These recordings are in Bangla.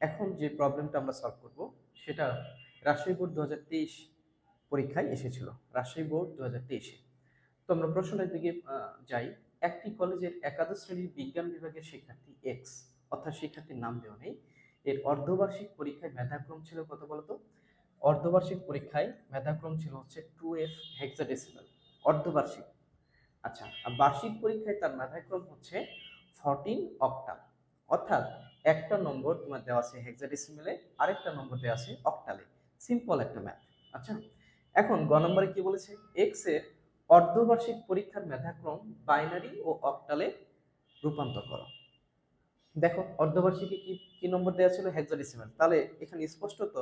এখন যে প্রবলেমটা আমরা সলভ করব, সেটা রাজশাহী বোর্ড দু হাজার তেইশ পরীক্ষায় এসেছিল, রাজশাহী বোর্ড দু হাজার তেইশে। তো আমরা প্রশ্নটার দিকে যাই। একটি কলেজের একাদশ শ্রেণির বিজ্ঞান বিভাগের শিক্ষার্থী এক্স অর্থাৎ শিক্ষার্থীর নাম দেওয়া নেই। এর অর্ধবার্ষিক পরীক্ষায় মেধাক্রম ছিল কত বলতো? অর্ধবার্ষিক পরীক্ষায় মেধাক্রম ছিল হচ্ছে টু এফ হেক্সাডেসিমাল অর্ধবার্ষিক। আচ্ছা আর বার্ষিক পরীক্ষায় তার মেধাক্রম হচ্ছে ফরটিন অক্টাল অর্থাৎ একটা নম্বর তোমার দেওয়া আছে হেক্সাডেসিমেলে আরেকটা নম্বর দেওয়া আছে অক্টালে সিম্পল একটা ম্যাথ আচ্ছা? এখন গ নম্বরে কি বলেছে? এক্সের অর্ধবার্ষিক পরীক্ষার মেধাক্রম বাইনারি ও অক্টালে রূপান্তর করো। দেখো, অর্ধবার্ষিকে কি কি নম্বর দেওয়া ছিল? হেক্সাডেসিমেল তাহলে এখানে স্পষ্টত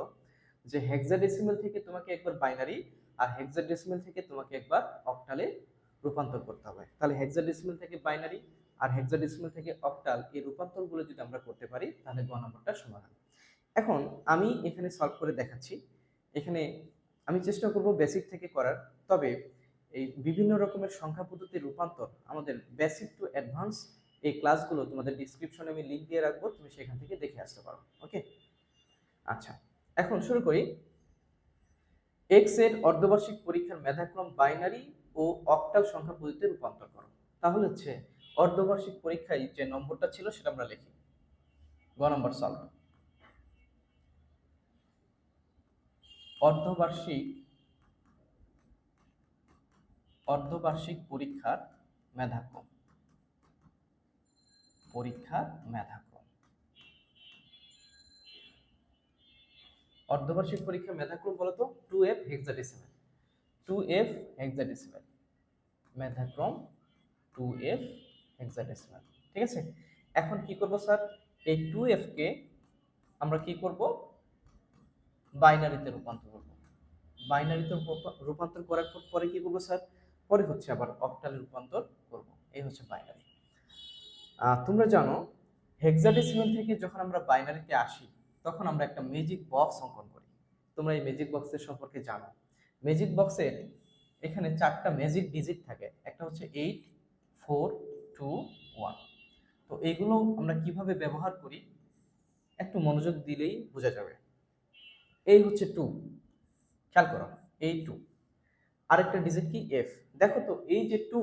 যে হেক্সাডেসিমেল থেকে তোমাকে একবার বাইনারি আর হেক্সাডেসিমেল থেকে তোমাকে একবার অক্টালে রূপান্তর করতে হবে। তাহলে হেক্সাডেসিমেল থেকে বাইনারি আর হেক্সাডেসিমেল থেকে অক্টাল এই রূপান্তরগুলো যদি আমরা করতে পারি, তাহলে গ নম্বরটা সমাধান এখন আমি এখানে সলভ করে দেখাচ্ছি। এখানে আমি চেষ্টা করব বেসিক থেকে করার, তবে এই বিভিন্ন রকমের সংখ্যা পদ্ধতির রূপান্তর আমাদের বেসিক টু অ্যাডভান্স এই ক্লাসগুলো তোমাদের ডিসক্রিপশনে আমি লিঙ্ক দিয়ে রাখব, তুমি সেখান থেকে দেখে আসতে পারো ওকে আচ্ছা এখন শুরু করি। এক্সের অর্ধবার্ষিক পরীক্ষার মেধাক্রম বাইনারি ও অক্টাল সংখ্যা পদ্ধতিতে রূপান্তর করো। তাহলে হচ্ছে অর্ধবার্ষিক পরীক্ষায় যে নম্বরটা ছিল সেটা আমরা লিখি। গ নম্বর সলভ অর্ধবার্ষিক অর্ধবার্ষিক পরীক্ষার মেধাক্রম। পরীক্ষার মেধাক্রম। অর্ধবার্ষিক পরীক্ষার মেধাক্রম বলতো two F hexadecimal. Two F hexadecimal. মেধাক্রম two F hexadecimal ঠিক আছে? এখন কি করব স্যার? এই টু কে আমরা কি করব? বাইনারিতে রূপান্তর করব। বাইনারিতে রূপান্তর করার পর পরে কি করব স্যার? পরে হচ্ছে আবার অক্টালে রূপান্তর করব। এই হচ্ছে বাইনারি। তোমরা জানো হেক্সাডেসিমেল থেকে যখন আমরা বাইনারিতে আসি, তখন আমরা একটা ম্যাজিক বক্স অঙ্কন করি। তোমরা এই ম্যাজিক বক্সের সম্পর্কে জানো। ম্যাজিক বক্সের এখানে চারটা ম্যাজিক ডিজিট থাকে। একটা হচ্ছে এইট ফোর টু ওয়ান তো এইগুলো আমরা কীভাবে ব্যবহার করি? একটু মনোযোগ দিলেই বোঝা যাবে। এই হচ্ছে টু খেয়াল করো, এই টু আরেকটা ডিজিট কি? এফ দেখো তো, এই যে টু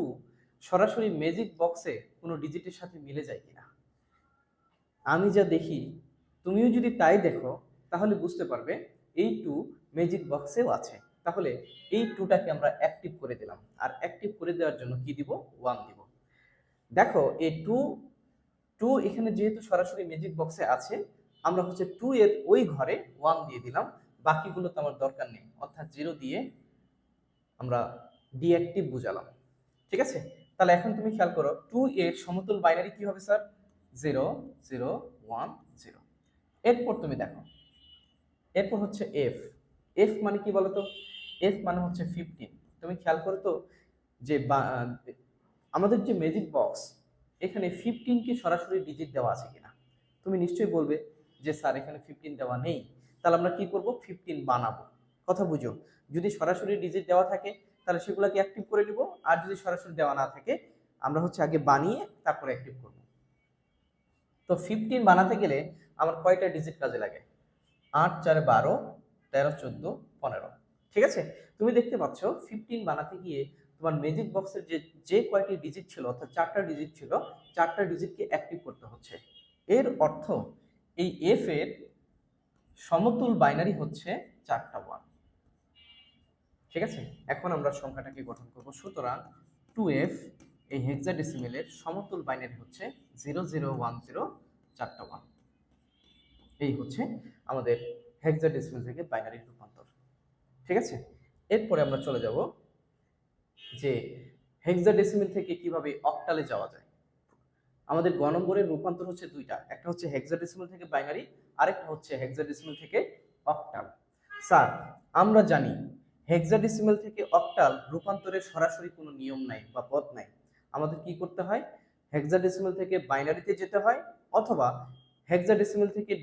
সরাসরি ম্যাজিক বক্সে কোনো ডিজিটের সাথে মিলে যায় কিনা? আমি যা দেখি, তুমিও যদি তাই দেখো, তাহলে বুঝতে পারবে এই টু ম্যাজিক বক্সেও আছে। তাহলে এই টুটাকে আমরা অ্যাক্টিভ করে দিলাম। আর অ্যাক্টিভ করে দেওয়ার জন্য কি দিব? ওয়ান দিব। দেখো, এই টু টু এখানে যেহেতু সরাসরি ম্যাজিক বক্সে আছে, আমরা হচ্ছে টু এর ওই ঘরে ওয়ান দিয়ে দিলাম, বাকিগুলো তো আমার দরকার নেই। অর্থাৎ জিরো দিয়ে আমরা ডিঅ্যাক্টিভ বুঝালাম। ঠিক আছে? তাহলে এখন তুমি খেয়াল করো টু এর সমতুল বাইনারি কি হবে sir zero zero one zero এরপর তুমি দেখো, এরপর হচ্ছে এফ এফ মানে কি বলতো? এফ মানে হচ্ছে ফিফটিন তুমি খেয়াল করো তো যে আমাদের যে ম্যাজিক বক্স এখানে ফিফটিন কি সরাসরি ডিজিট দেওয়া আছে কিনা? তুমি নিশ্চয়ই বলবে যে, স্যার, এখানে ফিফটিন দেওয়া নেই। তাহলে আমরা কি করব? ফিফটিন বানাবো। কথা বুঝো। যদি সরাসরি ডিজিট দেওয়া থাকে, তাহলে সেগুলোকে অ্যাক্টিভ করে নিব। আর যদি সরাসরি দেওয়া না থাকে, আমরা হচ্ছে আগে বানিয়ে তারপরে অ্যাক্টিভ করব। তো ফিফটিন বানাতে গেলে আমার কয়টা ডিজিট কাজে লাগে? আট, চারে, বারো, তেরো, চোদ্দ, পনেরো। ঠিক আছে? তুমি দেখতে পাচ্ছ ফিফটিন বানাতে গিয়ে তোমার ম্যাজিক বক্সের যে যে কয়টি ডিজিট ছিল, অর্থাৎ চারটা ডিজিট ছিল, চারটা ডিজিটকে অ্যাক্টিভ করতে হচ্ছে। এর অর্থ এই এফ এর সমতুল বাইনারি হচ্ছে চারটা ওয়ান ঠিক আছে? এখন আমরা সংখ্যাটাকে গঠন করব। সুতরাং টু এফ এই হেক্সাডেসিমেলের সমতুল বাইনারি হচ্ছে জিরো জিরো ওয়ান জিরো চারটা ওয়ান এই হচ্ছে আমাদের হেক্সাডেসিমেল থেকে বাইনারি রূপান্তর। ঠিক আছে? এরপরে আমরা চলে যাব যে হেক্সাডেসিমেল থেকে কীভাবে অক্টালে যাওয়া যায়। আমাদের গ নম্বরের রূপান্তর হচ্ছে দুইটা, একটা হচ্ছে হেক্সাডেসিমেল থেকে বাইনারি আরেকটা হচ্ছে হেক্সাডেসিমেল থেকে অক্টাল স্যার, আমরা জানি হেক্সাডেসিমেল থেকে অক্টাল রূপান্তরের সরাসরি কোনো নিয়ম নাই বা পথ নাই। আমাদের কি করতে হয়? হেক্সাডেসিমেল থেকে বাইনারিতে যেতে হয় অথবা হেক্সাডেসিমেল থেকে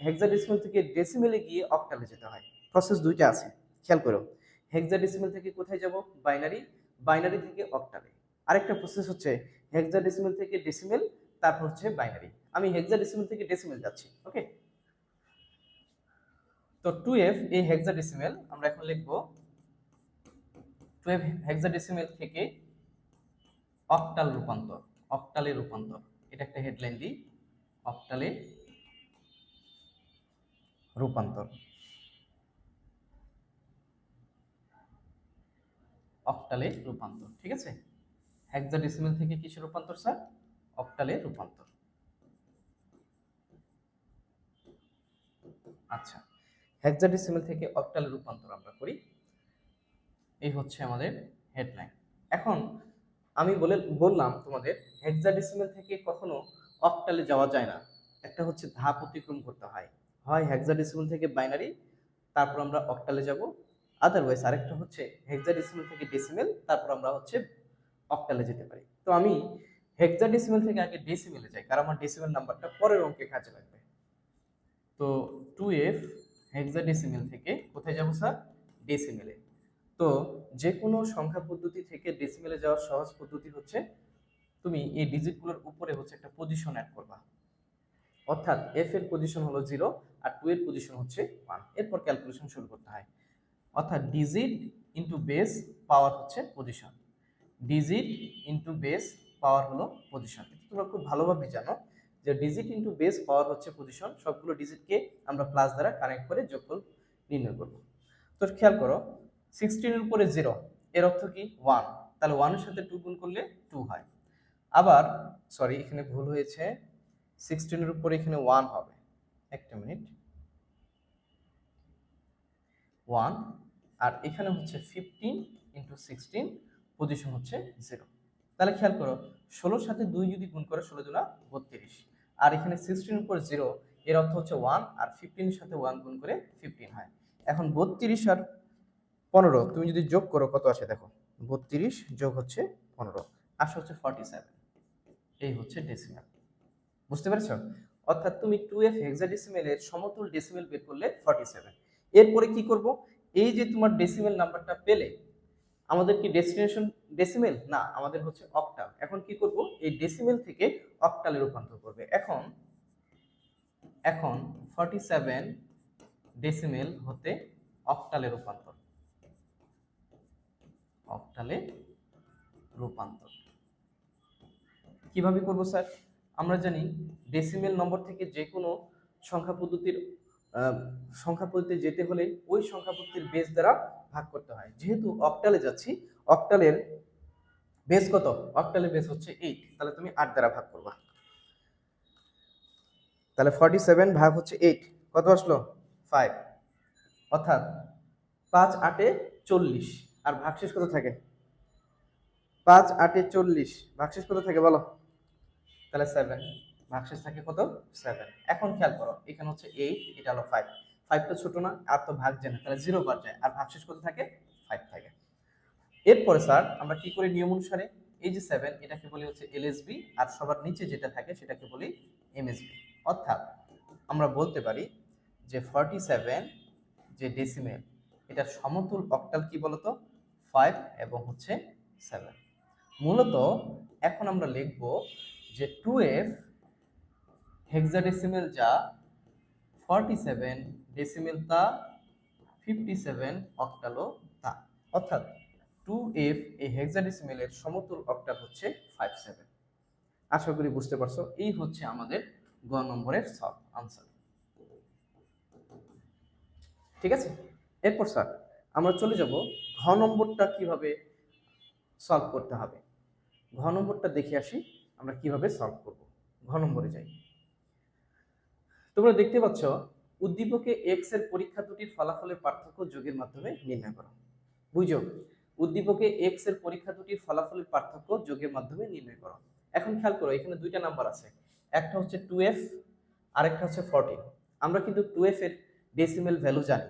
হেক্সাডেসিমেল থেকে ডেসিমেলে গিয়ে অক্টালে যেতে হয়। প্রসেস দুইটা আছে, খেয়াল করো। হেক্সাডেসিমেল থেকে কোথায় যাব? বাইনারি বাইনারি থেকে অক্টালে আরেকটা প্রসেস হচ্ছে হেক্সাডেসিমেল থেকে ডেসিমেল তারপর হচ্ছে বাইনারি। আমি হেক্সাডেসিমেল থেকে ডেসিমেল যাচ্ছি ওকে তো টু এফ এই হেক্সাডেসিমেল আমরা এখন লিখব টু এফ হেক্সাডেসিমেল থেকে অক্টাল রূপান্তর, অক্টালে রূপান্তর। এটা একটা হেডলাইন দিই, অক্টালে রূপান্তর। অক্টালে রূপান্তর, ঠিক আছে? হেক্সাডেসিমেল থেকে কিসে রূপান্তর স্যার অক্টালে রূপান্তর। আচ্ছা হেক্সাডেসিমেল থেকে অক্টালে রূপান্তর আমরা করি। এই হচ্ছে আমাদের হেডলাইন এখন আমি বলে, বললাম তোমাদের হেক্সাডেসিমেল থেকে কখনো অক্টালে যাওয়া যায় না। একটা হচ্ছে ধাপ অতিক্রম করতে হয়। হয় হেক্সাডেসিমেল থেকে বাইনারি তারপর আমরা অক্টালে যাব। আদারওয়াইজ আরেকটা হচ্ছে হেক্সাডেসিমেল থেকে ডেসিমেল তারপর আমরা হচ্ছে অক্টালে যেতে পারি। তো আমি হেক্সাডেসিমেল থেকে আগে ডেসিমেলে যাই, কারণ আমার ডেসিমেল নাম্বারটা পরের অঙ্কে কাজে লাগবে। তো টু এফ হেক্সাডেসিমেল থেকে কোথায় যাব স্যার ডেসিমেলে তো যে কোনো সংখ্যা পদ্ধতি থেকে ডেসিমেলে যাওয়ার সহজ পদ্ধতি হচ্ছে, তুমি এই ডিজিটগুলোর উপরে হচ্ছে একটা পজিশন অ্যাড করবা। অর্থাৎ এফ এর পজিশন হলো জিরো আর টু এর পজিশন হচ্ছে ওয়ান এরপর ক্যালকুলেশন শুরু করতে হয়। অর্থাৎ ডিজিট ইন্টু বেস পাওয়ার হচ্ছে position digit into base power হলো পজিশন তোমরা খুব ভালোভাবে জানো যে ডিজিট ইন্টু বেস পাওয়ার হচ্ছে পজিশন সবগুলো ডিজিটকে আমরা প্লাস দ্বারা কানেক্ট করে যোগফল নির্ণয় করব। তো খেয়াল করো সিক্সটিনের উপরে জিরো এর অর্থ কি? ওয়ান তাহলে ওয়ানের সাথে টু গুণ করলে টু হয়। আবার সরি এখানে ভুল হয়েছে। সিক্সটিনের উপরে এখানে ওয়ান হবে। একটা মিনিট ওয়ান আর এখানে হচ্ছে ফিফটিন ইন্টু সিক্সটিন পজিশন হচ্ছে জিরো তাহলে খেয়াল করো, ষোলোর সাথে দুই যদি গুণ করে, ষোলো দুনা বত্রিশ। আর এখানে সিক্সটিন উপর জিরো এর অর্থ হচ্ছে ওয়ান আর ফিফটিনের সাথে ওয়ান গুণ করে ফিফটিন হয়। এখন বত্রিশ আর পনেরো, তুমি যদি যোগ করো, কত আসে দেখো? বত্রিশ যোগ হচ্ছে পনেরো, আসে হচ্ছে ফর্টি সেভেন এই হচ্ছে ডেসিমেল বুঝতে পেরেছ? অর্থাৎ তুমি টু এফ হেক্সাডেসিমেলের সমতুল ডেসিমেল বের করলে ফর্টি সেভেন এরপরে কি করব? এই যে তোমার ডেসিমেল নাম্বারটা পেলে, আমাদের কি ডেস্টিনেশন ডেসিমেল না, আমাদের হচ্ছে অক্টাল এখন কি করব? এই ডেসিমেল থেকে অক্টালে রূপান্তর করবে। এখন এখন ফর্টি সেভেন ডেসিমেল হতে অক্টালে রূপান্তর। অক্টালে রূপান্তর। কীভাবে করব, স্যার? আমরা জানি ডেসিমেল নম্বর থেকে যে কোনো সংখ্যা পদ্ধতির সংখ্যা যেতে হলে ওই সংখ্যা পদ্ধতির বেস দ্বারা ভাগ করতে হয়। যেহেতু অক্টালে যাচ্ছি অক্টালের বেস কত? অক্টালের বেস হচ্ছে এইট তাহলে তুমি আট দ্বারা ভাগ করবা। তাহলে ফর্টি সেভেন ভাগ হচ্ছে এইট কত আসলো? ফাইভ অর্থাৎ পাঁচ আটে চল্লিশ। আর ভাগশেষ কত থাকে? পাঁচ আটে চল্লিশ। ভাগশেষ কত থাকে বলো? তাহলে সেভেন ভাগশেষ থাকে কত? সেভেন এখন খেয়াল করো, এখানে হচ্ছে এইট এটা হলো ফাইভ ফাইভ তো ছোটো না, আর তো ভাগ জানে তাহলে জিরো বার যায়, আর ভাগশেষ কত থাকে? ফাইভ থাকে। এরপরে স্যার আমরা কি করি নিয়ম অনুসারে? এই যে সেভেন এটাকে বলি হচ্ছে এলএসবি আর সবার নিচে যেটা থাকে, সেটাকে বলি এমএসবি অর্থাৎ, আমরা বলতে পারি যে ফর্টি সেভেন যে ডেসিমেল এটা সমতুল অক্টাল কি বলতো? ফাইভ এবং হচ্ছে সেভেন মূলত, এখন আমরা লিখব যে টু এফ হেক্সাডেসিমেল যা ফর্টি সেভেন ডেসিমেল তা ফিফটি সেভেন অক্টালও তা। অর্থাৎ টু এফ এই হেক্সাডেসিমেলের সমতুল অক্টাল হচ্ছে ফাইভ সেভেন আশা করি বুঝতে পারছ, এই হচ্ছে আমাদের গ নম্বরের সলভ আনসার ঠিক আছে? এরপর স্যার আমরা চলে যাব ঘ নম্বরটা কীভাবে সলভ করতে হবে। ঘ নম্বরটা দেখে আসি, আমরা কীভাবে সলভ করব। ঘ নম্বরে যাই। তোমরা দেখতে পাচ্ছ, উদ্দীপকে এক্সের পরীক্ষা দুটির ফলাফলের পার্থক্য যোগের মাধ্যমে নির্ণয় করো। বুঝো? উদ্দীপকে এক্সের পরীক্ষা দুটির ফলাফলের পার্থক্য যোগের মাধ্যমে নির্ণয় করো। এখন খেয়াল করো, এখানে দুইটা নাম্বার আছে। একটা হচ্ছে টু এফ আরেকটা হচ্ছে ফোরটিন আমরা কিন্তু টু এফ এর ডেসিমেল ভ্যালু জানি।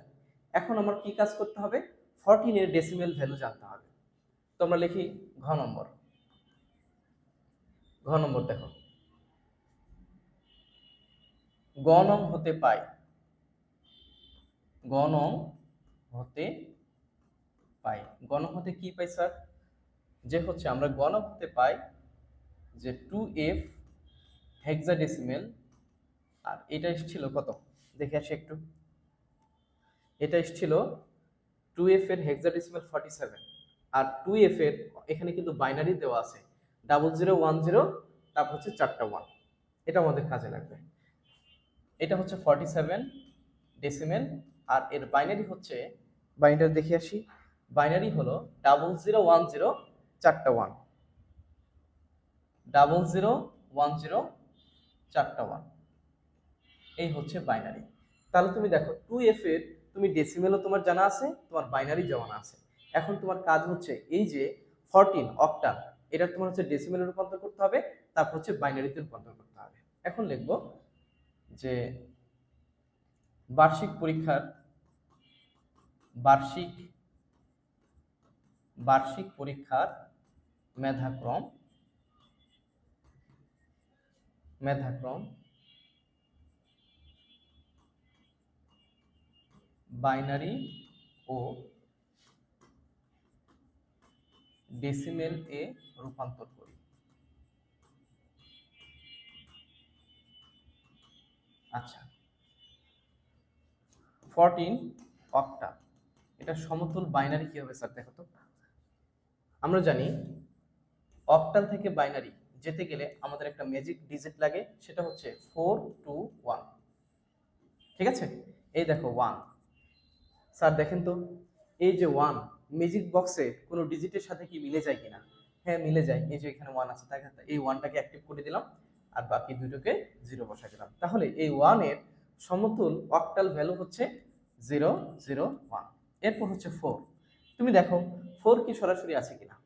এখন আমার কি কাজ করতে হবে? ফোরটিন এর ডেসিমেল ভ্যালু জানতে হবে। তো আমরা লিখি ঘ নম্বর। ঘ নম্বর দেখো। গণম হতে পাই গণম হতে পাই গণম হতে কি পাই স্যার? যে হচ্ছে আমরা গণম হতে পাই যে টু এফ হেক্সাডেসিমেল। আর এটা ছিল কত? দেখে আসি একটু। এটা এসেছিল টু এফ এর হেক্সাডেসিমাল ফর্টি সেভেন। আর টু এফ এর এখানে কিন্তু বাইনারি দেওয়া আছে। ডাবল জিরো ওয়ান জিরো, তারপর হচ্ছে চারটা ওয়ান। এটা আমাদের কাজে লাগবে। এটা হচ্ছে ফর্টি সেভেন ডেসিমেল আর এর বাইনারি হচ্ছে বাইনারি দেখে আসি। বাইনারি হলো ডাবল জিরো ওয়ান জিরো চারটা one double zero one zero চারটা ওয়ান এই হচ্ছে বাইনারি তাহলে তুমি দেখো টু এফ এর তুমি ডেসিমেলও তোমার জানা আছে তোমার বাইনারি জানা আছে। এখন তোমার কাজ হচ্ছে এই যে ফরটিন অক্টাল এটা তোমার হচ্ছে ডেসিমেলে রূপান্তর করতে হবে তারপর হচ্ছে বাইনারিতে রূপান্তর করতে হবে। এখন লিখব যে বার্ষিক পরীক্ষার বার্ষিক বার্ষিক পরীক্ষার মেধাক্রম মেধাক্রম বাইনারি ও ডেসিমেল এ রূপান্তর করি। আচ্ছা। ফরটিন অক্টা এটা সমতুল বাইনারি কি হবে স্যার দেখো তো। আমরা জানি অক্টাল থেকে বাইনারি যেতে গেলে আমাদের একটা ম্যাজিক ডিজিট লাগে, সেটা হচ্ছে ফোর টু ওয়ান ঠিক আছে? এই দেখো ওয়ান স্যার দেখেন তো, এই যে ওয়ান ম্যাজিক বক্সে কোনো ডিজিটের সাথে কি মিলে যায় কিনা? হ্যাঁ মিলে যায়। এই যে এখানে ওয়ান আছে তাই এই ওয়ানটাকে অ্যাক্টিভ করে দিলাম। আর বাকি দুটোকে জিরো বসা দিলাম। তাহলে এই ওয়ানের সমতুল অক্টাল ভ্যালু হচ্ছে জিরো জিরো ওয়ান এরপর হচ্ছে ফোর তুমি দেখো ফোর কি সরাসরি আছে কিনা?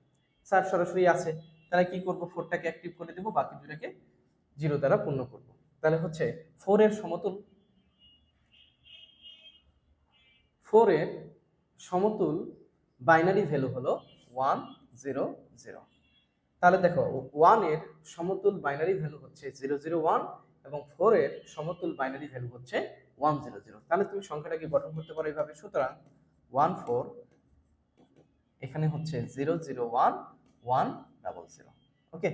স্যার, সরাসরি আছে। তাহলে কি করব? ফোরটাকে অ্যাক্টিভ করে দেবো, বাকি দুটাকে জিরো দ্বারা পূর্ণ করব। তাহলে হচ্ছে ফোর এর সমতুল ফোর এর সমতুল বাইনারি ভ্যালু হলো ওয়ান জিরো জিরো তাহলে দেখো ওয়ানের সমতুল বাইনারি ভ্যালু হচ্ছে জিরো জিরো ওয়ান এবং ফোর এর সমতুল বাইনারি ভ্যালু হচ্ছে ওয়ান জিরো জিরো তাহলে তুমি সংখ্যাটাকে গঠন করতে পারো এইভাবে। সুতরাং ওয়ান ফোর এখানে হচ্ছে zero zero one one double zero okay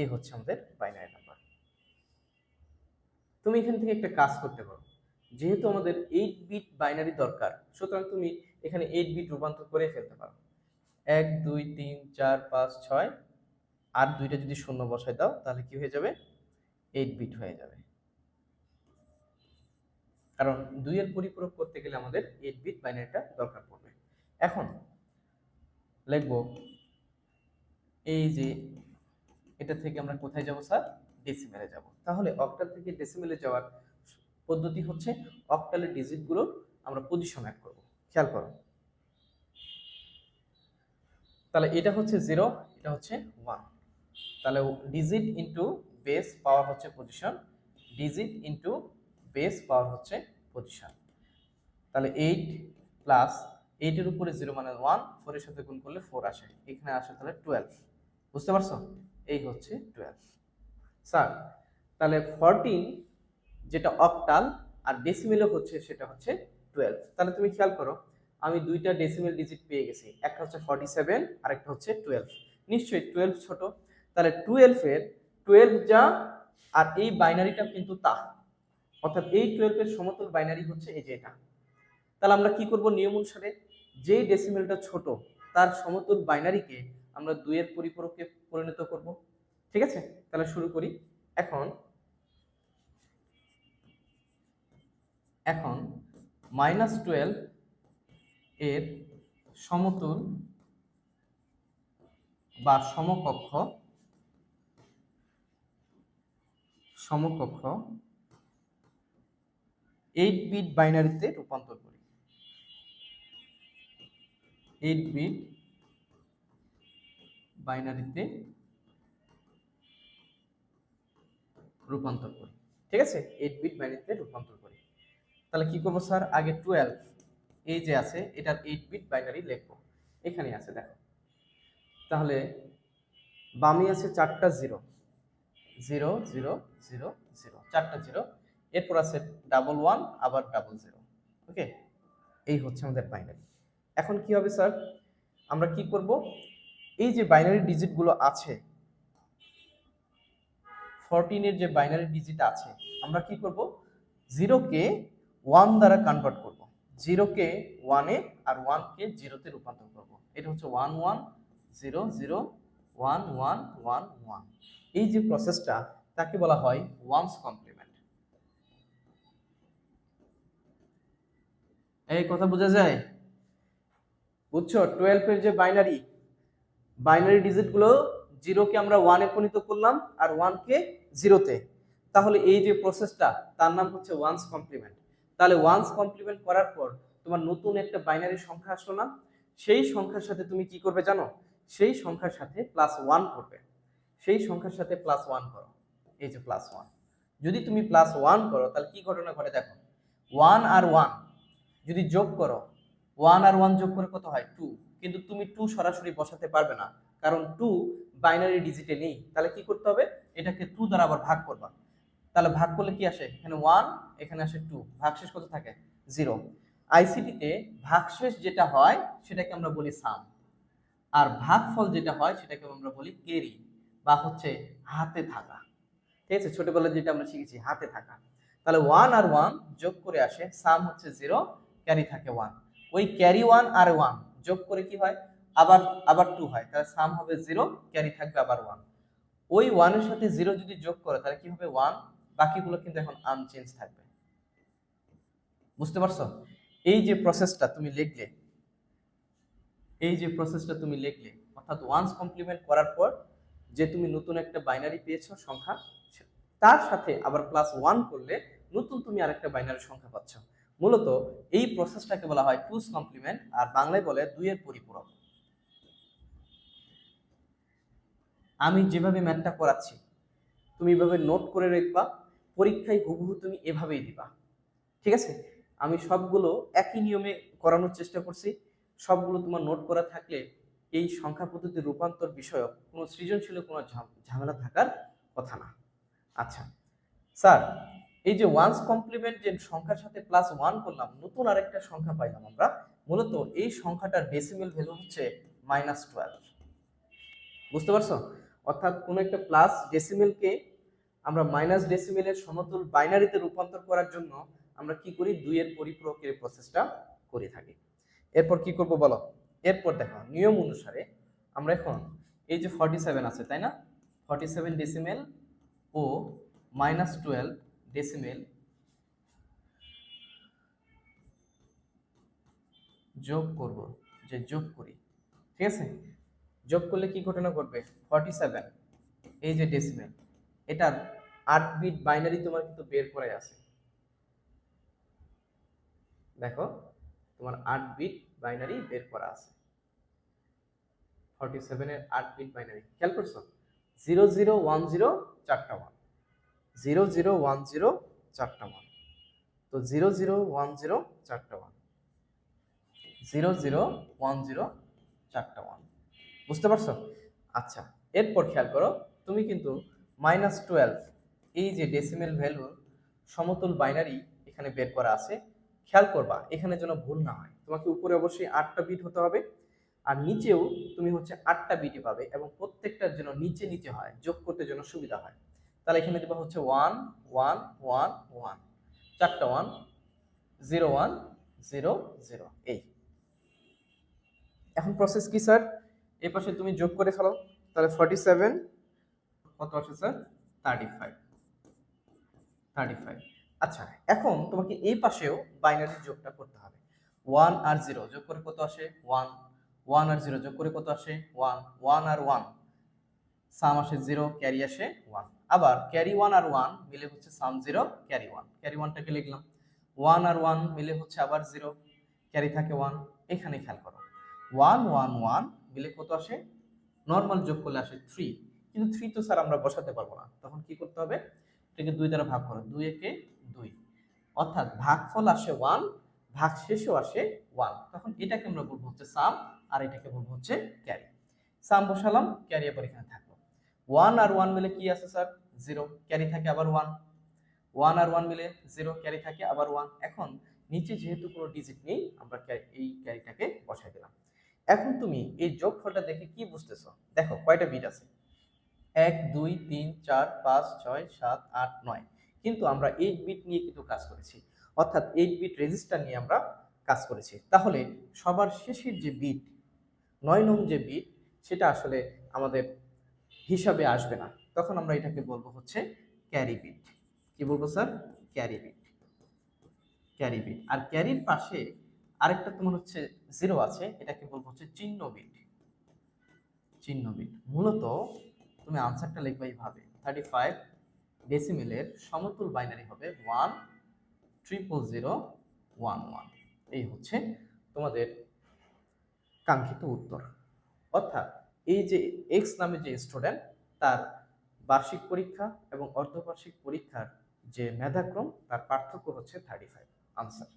এই হচ্ছে আমাদের বাইনারি নাম্বার তুমি এখান থেকে একটা কাজ করতে পারো। যেহেতু আমাদের এইট বিট বাইনারি দরকার, সুতরাং তুমি এখানে এইট বিট রূপান্তর করে ফেলতে পারো। এক, দুই, তিন, চার, পাঁচ, ছয় আর দুইটা যদি শূন্য বসায় দাও, তাহলে কি হয়ে যাবে? এইট বিট হয়ে যাবে। কারণ দুইয়ের পরিপূরক করতে গেলে আমাদের এইট বিট বাইনারিটা দরকার পড়বে। এখন লিখব এই যে এটা থেকে আমরা কোথায় যাব স্যার? ডেসিমেলে যাব। তাহলে অক্টাল থেকে ডেসিমেলে যাওয়ার পদ্ধতি হচ্ছে অক্টালের ডিজিটগুলোর আমরা পজিশন অ্যাড করব। খেয়াল করো। তাহলে এটা হচ্ছে জিরো এটা হচ্ছে ওয়ান তাহলে ডিজিট ইন্টু বেস পাওয়ার হচ্ছে position digit into base power হচ্ছে পজিশন তাহলে এইট প্লাস এইটের উপরে জিরো মানে ওয়ান ফোরের সাথে গুণ করলে ফোর আসে। এখানে আসে তাহলে টুয়েলভ বুঝতে পারছ? এই হচ্ছে টুয়েলভ স্যার, তাহলে ফরটিন যেটা অকটাল আর ডেসিমেলও হচ্ছে সেটা হচ্ছে টুয়েলভ তাহলে তুমি খেয়াল করো, আমি দুইটা ডেসিমেল ডিজিট পেয়ে গেছি। একটা হচ্ছে ফর্টি সেভেন আর একটা হচ্ছে টুয়েলভ নিশ্চয়ই টুয়েলভ ছোট। তাহলে টুয়েলভের টুয়েলভ যা আর এই বাইনারিটা কিন্তু তা। অর্থাৎ এই টুয়েলভের সমতুল বাইনারি হচ্ছে এই যে এটা। তাহলে আমরা কি করব নিয়ম অনুসারে? যেই ডেসিমেলটা ছোট, তার সমতুল বাইনারিকে আমরা দুইয়ের পরিপূরকে পরিণত করব। ঠিক আছে? তাহলে শুরু করি। এখন এখন মাইনাস টুয়েলভ এর সমতুল বা সমকক্ষ সমকক্ষ এইট বিট বাইনারিতে রূপান্তর করি। এইট বিট বাইনারিতে রূপান্তর করি। ঠিক আছে? এইট বিট বাইনারিতে রূপান্তর করি। তাহলে কি করব স্যার? আগে টুয়েলভ এই যে আছে, এটার এইট বিট বাইনারি লিখব। এখানে আছে, দেখো। তাহলে বামে আছে চারটা zero zero zero zero zero. চারটা জিরো। এরপর আছে ডাবল ওয়ান আবার ডাবল জিরো ওকে এই হচ্ছে আমাদের বাইনারি এখন কি হবে স্যার আমরা কি করব? এই যে বাইনারি ডিজিটগুলো আছে ফোরটিনের যে বাইনারি ডিজিট আছে, আমরা কি করব? জিরোকে ওয়ান দ্বারা কনভার্ট করব। জিরোকে ওয়ানে আর ওয়ানকে জিরোতে রূপান্তর করব। এটা হচ্ছে one one zero zero one one one one এই যে প্রসেসটা তাকে বলা হয় ওয়ান্স কমপ্লিমেন্ট। এই কথা বোঝা যায়? বুঝছ? টুয়েলভের যে বাইনারি বাইনারি ডিজিটগুলো জিরোকে আমরা ওয়ানে পরিণত করলাম আর ওয়ানকে জিরোতে তাহলে এই যে প্রসেসটা তার নাম হচ্ছে ওয়ান্স কমপ্লিমেন্ট। তাহলে ওয়ান্স কমপ্লিমেন্ট করার পর তোমার নতুন একটা বাইনারি সংখ্যা আসলো না? সেই সংখ্যার সাথে তুমি কি করবে জানো? সেই সংখ্যার সাথে প্লাস ওয়ান করবে। সেই সংখ্যার সাথে প্লাস ওয়ান করো। এই যে প্লাস ওয়ান যদি তুমি প্লাস ওয়ান করো, তাহলে কি ঘটনা ঘটে দেখো? ওয়ান আর ওয়ান যদি যোগ করো ওয়ান আর ওয়ান যোগ করে কত হয়? টু কিন্তু তুমি টু সরাসরি বসাতে পারবে না, কারণ টু বাইনারি ডিজিটে নেই। তাহলে কি করতে হবে? এটাকে টু দ্বারা আবার ভাগ করবা। তাহলে ভাগ করলে কি আসে? এখানে ওয়ান এখানে আসে টু ভাগশেষ কত থাকে? জিরো আইসিটিতে ভাগশেষ যেটা হয়, সেটাকে আমরা বলি সাম আর ভাগফল যেটা হয় সেটাকে আমরা বলি কেরি বা হচ্ছে হাতে থাকা। ঠিক আছে? ছোটবেলায় যেটা আমরা শিখেছি, হাতে থাকা। তাহলে ওয়ান আর ওয়ান যোগ করে আসে সাম হচ্ছে জিরো ক্যারি থাকে ওয়ান ওই ক্যারি ওয়ান আর ওয়ান যোগ করে কি হয়? আবার আবার টু হয়। তাহলে সাম হবে জিরো ক্যারি থাকবে আবার ওয়ান ওই ওয়ানের সাথে জিরো যদি যোগ করে, তাহলে কি হবে? ওয়ান বাকিগুলো কিন্তু এখন আনচেঞ্জ থাকবে। বুঝতে পারছ? এই যে প্রসেসটা তুমি লিখলে, এই যে প্রসেসটা তুমি লিখলে, অর্থাৎ ওয়ান্স কমপ্লিমেন্ট করার পর যে তুমি নতুন একটা বাইনারি পেয়েছ সংখ্যা তার সাথে আবার প্লাস ওয়ান করলে নতুন তুমি আরেকটা বাইনারি সংখ্যা পাচ্ছ। মূলত এই প্রসেসটাকে বলা হয় টুস কমপ্লিমেন্ট আর বাংলায় বলে দুইয়ের পরিপূরক। আমি যেভাবে ম্যাথটা করাচ্ছি তুমি এভাবে নোট করে রাখবা, পরীক্ষায় হুবহু তুমি এভাবেই দিবা। ঠিক আছে? আমি সবগুলো একই নিয়মে করানোর চেষ্টা করছি। সবগুলো তোমার নোট করা থাকলে এই সংখ্যা পদ্ধতির রূপান্তর বিষয়ক কোনো সৃজনশীল কোনো ঝাম- ঝামেলা থাকার কথা না। আচ্ছা স্যার, এই যে ওয়ান্স কমপ্লিমেন্ট যে সংখ্যার সাথে প্লাস ওয়ান করলাম, নতুন আরেকটা সংখ্যা পাইলাম আমরা। মূলত এই সংখ্যাটার ডেসিমেল ভ্যালু হচ্ছে মাইনাস টুয়েলভ বুঝতে পারছ? অর্থাৎ কোনো একটা প্লাস ডেসিমেলকে আমরা মাইনাস ডেসিমেলের সমতুল বাইনারিতে রূপান্তর করার জন্য আমরা কি করি? দুইয়ের পরিপূরকের প্রসেসটা করে থাকি। এরপর কি করব বলো? এরপর দেখো, নিয়ম অনুসারে আমরা এখন এই যে ফর্টি সেভেন আছে, তাই না? ফর্টি সেভেন ডেসিমেল ও মাইনাস টুয়েলভ ডেসিমেল যোগ করব, যে যোগ করি, ঠিক আছে? যোগ করলে কি ঘটনা ঘটবে? ফর্টি সেভেন এই যে ডেসিমেল এটার আট বিট বাইনারি তোমার কিন্তু বের করে আছে। দেখো, তোমার আট বিট বাইনারি বের করা আছে। ফর্টি সেভেনের আট বিট বাইনারি। খেয়াল করছ? জিরো জিরো ওয়ান জিরো চারটা one. Zero zero one zero চারটা ওয়ান। তো জিরো জিরো ওয়ান জিরো চারটা one. Zero zero one zero চারটা ওয়ান। বুঝতে পারছ? আচ্ছা এরপর খেয়াল করো, তুমি কিন্তু মাইনাস টুয়েলভ এই যে ডেসিমেল ভ্যালুর সমতুল বাইনারি এখানে বের করা আছে। খেয়াল করবা, এখানে যেন ভুল না হয়। তোমাকে উপরে অবশ্যই আটটা বিট হতে হবে, আর নিচেও তুমি হচ্ছে আটটা বিটে পাবে এবং প্রত্যেকটার যেন নিচে নিচে হয়, যোগ করতে যেন সুবিধা হয়। তাহলে এখানে দেবা হচ্ছে ওয়ান ওয়ান ওয়ান ওয়ান চারটা one zero one zero zero এই। এখন প্রসেস কি স্যার এই পাশে তুমি যোগ করে ফেলো, তাহলে ফর্টি সেভেন কত আছে sir thirty five thirty five আচ্ছা এখন তোমাকে এই পাশেও বাইনারি যোগটা করতে হবে। ওয়ান আর জিরো যোগ করে কত আসে? ওয়ান ওয়ান আর জিরো যোগ করে কত আসে? ওয়ান ওয়ান আর ওয়ান সাম আসে জিরো ক্যারি আসে ওয়ান আবার ক্যারি ওয়ান আর ওয়ান মিলে হচ্ছে sum zero carry one carry ওয়ানটাকে লিখলাম। ওয়ান আর ওয়ান মিলে হচ্ছে আবার জিরো ক্যারি থাকে ওয়ান এখানে খেয়াল করো। ওয়ান ওয়ান ওয়ান মিলে কত আসে? নর্মাল যোগ করলে আসে থ্রি কিন্তু থ্রি তো স্যার আমরা বসাতে পারব না। তখন কি করতে হবে? এটাকে দুই দ্বারা ভাগ করো। দুই একে দুই। অর্থাৎ ভাগফল আসে ওয়ান ভাগ শেষেও আসে ওয়ান তখন এটাকে আমরা বলব হচ্ছে সাম আর এটাকে বলব হচ্ছে ক্যারি সাম বসালাম ক্যারি আবার এখানে থাকল। ওয়ান আর ওয়ান মিলে কি আছে স্যার জিরো ক্যারি থাকে আবার ওয়ান ওয়ান আর ওয়ান মিলে জিরো ক্যারি থাকে আবার ওয়ান এখন নিচে যেহেতু কোনো ডিজিট নেই, আমরা এই ক্যারিটাকে বসাই দিলাম। এখন তুমি এই যোগফলটা দেখে কি বুঝতেছো? দেখো, কয়টা বিট আছে? এক, দুই, তিন, চার, পাঁচ, ছয়, সাত, আট, নয়। কিন্তু আমরা এইট বিট নিয়ে কিন্তু কাজ করেছি। অর্থাৎ এইট বিট রেজিস্টার নিয়ে আমরা কাজ করেছি। তাহলে সবার শেষের যে বিট নয় নং যে বিট সেটা আসলে আমাদের হিসাবে আসবে না। তখন আমরা এটাকে বলব হচ্ছে ক্যারি বিট কি বলব sir carry bit carry bit আর ক্যারির পাশে আরেকটা তোমার হচ্ছে জিরো আছে, এটাকে বলব হচ্ছে চিহ্ন বিট চিহ্ন বিট মূলত তুমি আনসারটা লিখবে এইভাবে। থার্টি ফাইভ ডেসিমেলের সমতুল বাইনারি হবে one triple zero one one এই হচ্ছে তোমাদের কাঙ্ক্ষিত উত্তর। অর্থাৎ এই যে এক্স নামে যে স্টুডেন্ট তার বার্ষিক পরীক্ষা এবং অর্ধবার্ষিক পরীক্ষার যে মেধাক্রম, তার পার্থক্য হচ্ছে থার্টি ফাইভ আনসার